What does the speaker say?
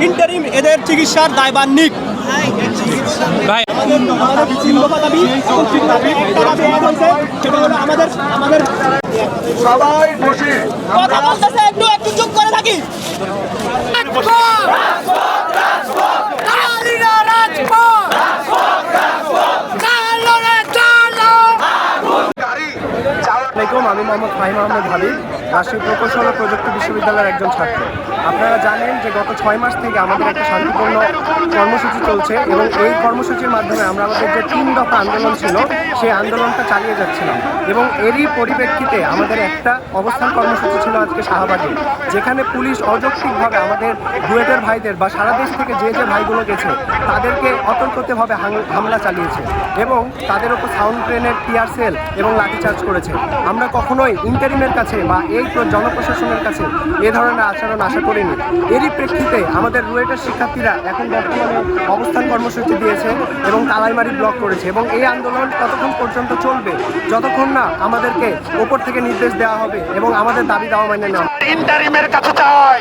Interim এদের চিকিৎসার দায়ভার নিক। ভাই। আমাদের আমাদের সবাই বসে। কথা বলতেছে একটু একটু চুপ করে থাকি। আমি মোহাম্মদ ফাহিম আহমেদ হাবিব। রাজশাহী প্রকৌশল ও প্রযুক্তি বিশ্ববিদ্যালয়ের একজন ছাত্র। আপনারা জানেন যে গত ছয় মাস থেকে আমাদের একটা শান্তিপূর্ণ কর্মসূচি চলছে এবং এই কর্মসূচির মাধ্যমে আমরা আমাদের যে তিন দফা আন্দোলন ছিল, সেই আন্দোলনটা চালিয়ে যাচ্ছিলাম। এবং এরই পরিপ্রেক্ষিতে আমাদের একটা অবস্থান কর্মসূচি ছিল আজকে শাহবাগে, যেখানে পুলিশ অযৌক্তিকভাবে আমাদের ডুয়েটের ভাইদের বা সারা দেশ থেকে যে যে ভাইগুলো গেছে, তাদেরকে অতর্কিতভাবে হামলা চালিয়েছে এবং তাদের উপর সাউন্ড গ্রেনেড, টিয়ার সেল এবং লাঠিচার্জ করেছে। আমরা কখনোই ইন্টারিমের কাছে বা এই প্র- জনপ্রশাসনের কাছে এ ধরনের আচরণ আশা করিনি। এরই প্রেক্ষিতে আমাদের রুয়েটার শিক্ষার্থীরা এখন বর্তমানে অবস্থান কর্মসূচি দিয়েছে এবং তালাইমারি ব্লক করেছে এবং এই আন্দোলন ততক্ষণ পর্যন্ত চলবে। যতক্ষণ না আমাদেরকে ওপর থেকে নির্দেশ দেওয়া হবে এবং আমাদের দাবি দেওয়া মানে নেওয়া কাছে চাই।